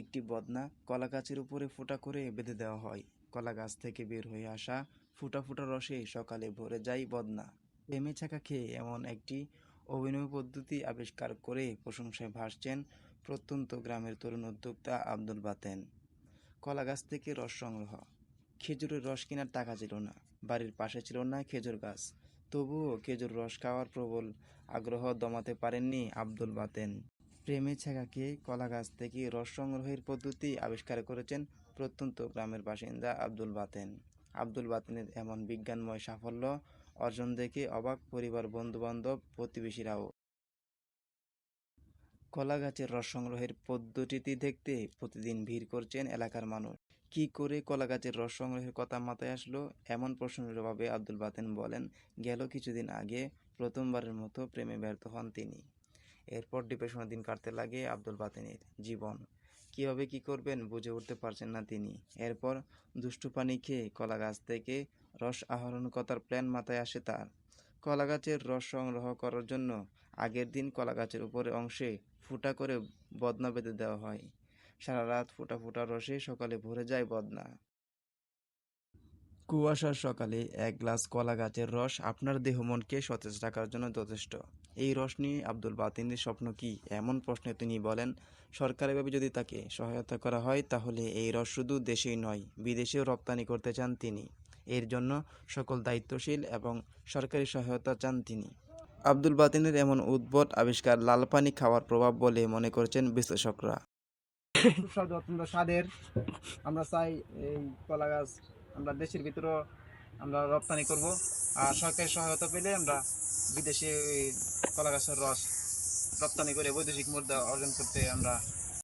একটি বদনা কলা গাছের উপরে ফোঁটা করে বেঁধে দেওয়া হয়। কলা গাছ থেকে বের হয়ে আসা ফুটা ফুটা রসে সকালে ভরে যায় বদনা। প্রেমে ছাকা খেয়ে এমন একটি অভিনয় পদ্ধতি আবিষ্কার করে প্রশংসায় ভাসছেন প্রত্যন্ত গ্রামের তরুণ উদ্যোক্তা আব্দুল বাতেন। কলা গাছ থেকে রস সংগ্রহ। খেজুরের রস কেনার টাকা ছিল না, বাড়ির পাশে ছিল না খেজুর গাছ। তবুও খেজুর রস খাওয়ার প্রবল আগ্রহ দমাতে পারেননি আব্দুল বাতেন। প্রেমে ছেঁকাকে কলা গাছ থেকে রস সংগ্রহের পদ্ধতি আবিষ্কার করেছেন প্রত্যন্ত গ্রামের বাসিন্দা আব্দুল বাতেন। আব্দুল বাতেনের এমন বিজ্ঞানময় সাফল্য অর্জন দেখে অবাক পরিবার বন্ধুবান্ধব, প্রতিবেশীরাও। কলা গাছের রস সংগ্রহের পদ্ধতিটি দেখতে প্রতিদিন ভিড় করছেন এলাকার মানুষ। কি করে কলা গাছের রস সংগ্রহের কথা মাথায় আসলো? এমন প্রশ্নের জবাবে আব্দুল বাতেন বলেন, গেল কিছুদিন আগে প্রথমবারের মতো প্রেমে ব্যর্থ হন তিনি। এরপর ডিপ্রেশনের দিন কাটতে লাগে আব্দুল বাতেনের জীবন। কীভাবে কি করবেন বুঝে উঠতে পারছেন না তিনি। এরপর দুষ্টু পানি খেয়ে কলা গাছ থেকে রস আহরণ করার প্ল্যান মাথায় আসে তার। কলা গাছের রস সংগ্রহ করার জন্য আগের দিন কলা গাছের উপরে অংশে ফুটা করে বদনা বেঁধে দেওয়া হয়। সারা রাত ফুটা ফুটা রসে সকালে ভরে যায় বদনা। কুয়াশার সকালে এক গ্লাস কলা গাছের রস আপনার দেহ মনকে সতেজ রাখার জন্য যথেষ্ট। এই রস নিয়ে আব্দুল বাতিনের স্বপ্ন কি? এমন প্রশ্নে তিনি বলেন, সরকারিভাবে যদি তাকে সহায়তা করা হয়, তাহলে এই রস শুধু দেশেই নয়, বিদেশেও রপ্তানি করতে চান তিনি। এর জন্য সকল দায়িত্বশীল এবং সরকারি সহায়তা চান তিনি। আব্দুল বাতিনের এমন উদ্ভট আবিষ্কার লাল পানি খাওয়ার প্রভাব বলে মনে করছেন বিশ্লেষকরা। সুস্বাদু অত্যন্ত স্বাদের। আমরা চাই এই কলা গাছ আমরা দেশের ভিতরেও আমরা রপ্তানি করব। আর সরকারি সহায়তা পেলে আমরা বিদেশে কলা গাছের রস রপ্তানি করে বৈদেশিক মুদ্রা অর্জন করতে আমরা